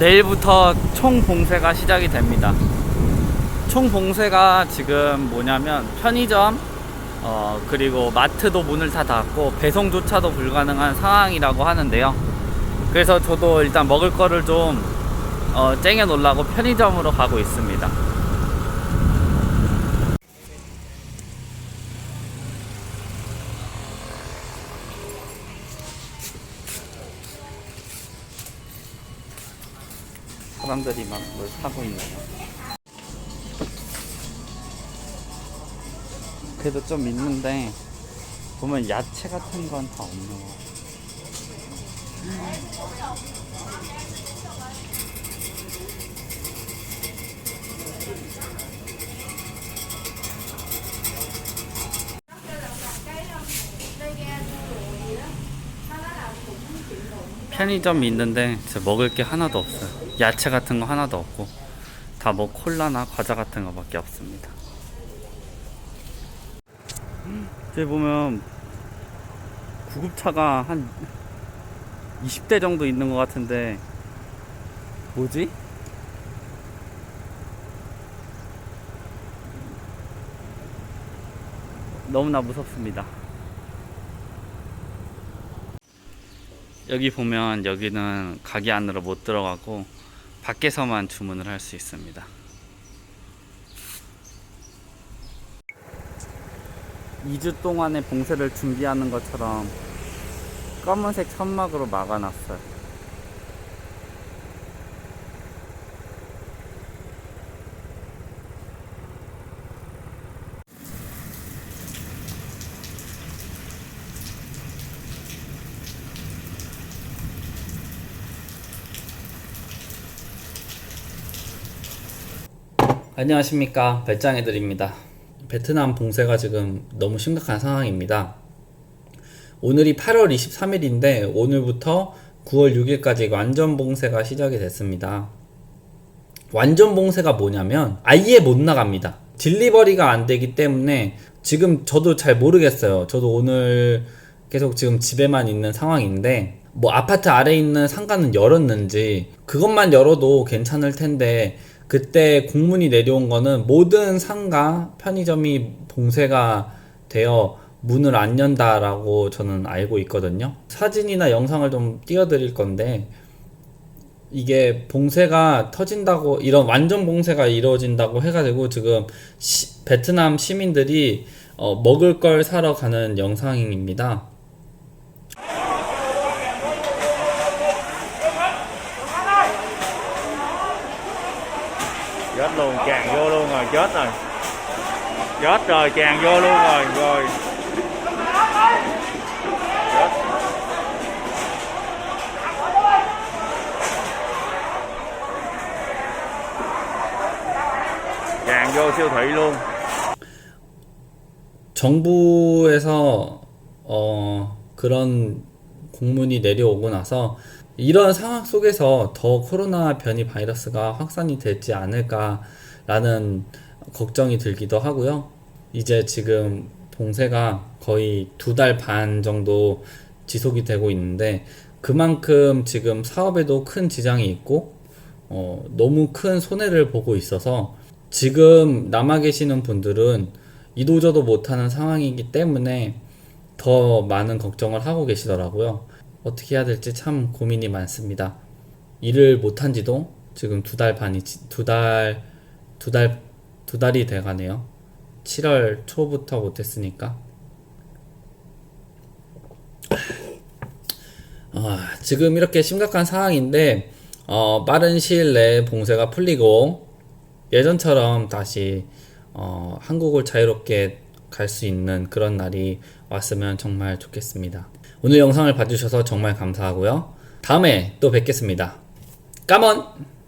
내일부터 총 봉쇄가 시작이 됩니다. 총 봉쇄가 지금 뭐냐면 편의점 어 그리고 마트도 문을 다 닫고 배송조차도 불가능한 상황이라고 하는데요. 그래서 저도 일단 먹을 거를 좀 어, 놓으려고 편의점으로 가고 있습니다. 사람들이 막 뭘 사고 있네요. 그래도 좀 있는데 보면 야채 같은 건 다 없는 것 같아요. 편의점이 있는데 진짜 먹을 게 하나도 없어요. 야채 같은 거 하나도 없고 다 뭐 콜라나 과자 같은 거밖에 없습니다. 여기 보면 구급차가 한 20대 정도 있는 것 같은데 뭐지? 너무나 무섭습니다. 여기 보면 여기는 가게 안으로 못 들어가고 밖에서만 주문을 할 수 있습니다. 2주 동안의 봉쇄를 준비하는 것처럼 검은색 천막으로 막아놨어요. 안녕하십니까 배짱이들입니다. 베트남 봉쇄가 지금 너무 심각한 상황입니다. 오늘이 8월 23일인데 오늘부터 9월 6일까지 완전 봉쇄가 시작이 됐습니다. 완전 봉쇄가 뭐냐면 아예 못 나갑니다. 딜리버리가 안 되기 때문에 지금 저도 잘 모르겠어요. 저도 오늘 계속 지금 집에만 있는 상황인데 뭐 아파트 아래에 있는 상가는 열었는지 그것만 열어도 괜찮을 텐데 그때 공문이 내려온 거는 모든 상가 편의점이 봉쇄가 되어 문을 안 연다라고 저는 알고 있거든요. 사진이나 영상을 좀 띄워드릴 건데 이게 봉쇄가 터진다고 이런 완전 봉쇄가 이루어진다고 해가지고 지금 시- 베트남 시민들이 어, 먹을 걸 사러 가는 영상입니다. chết luôn tràn vô luôn rồi chết rồi chết rồi tràn vô luôn rồi rồi chết tràn vô siêu thị luôn 정부에서 어, 그런 공문이 내려오고 나서 이런 상황 속에서 더 코로나 변이 바이러스가 확산이 되지 않을까라는 걱정이 들기도 하고요. 이제 지금 봉쇄가 거의 두 달 반 정도 지속이 되고 있는데 그만큼 지금 사업에도 큰 지장이 있고 어, 너무 큰 손해를 보고 있어서 지금 남아 계시는 분들은 이도저도 못하는 상황이기 때문에 더 많은 걱정을 하고 계시더라고요. 어떻게 해야 될지 참 고민이 많습니다. 일을 못한 지도 지금 두 달 반이, 지- 두 달, 두 달, 두 달이 돼 가네요. 7월 초부터 못했으니까. 아, 지금 이렇게 심각한 상황인데, 어, 빠른 시일 내에 봉쇄가 풀리고, 예전처럼 다시, 어, 한국을 자유롭게 갈 수 있는 그런 날이 왔으면 정말 좋겠습니다. 오늘 영상을 봐주셔서 정말 감사하고요. 다음에 또 뵙겠습니다. 까먼!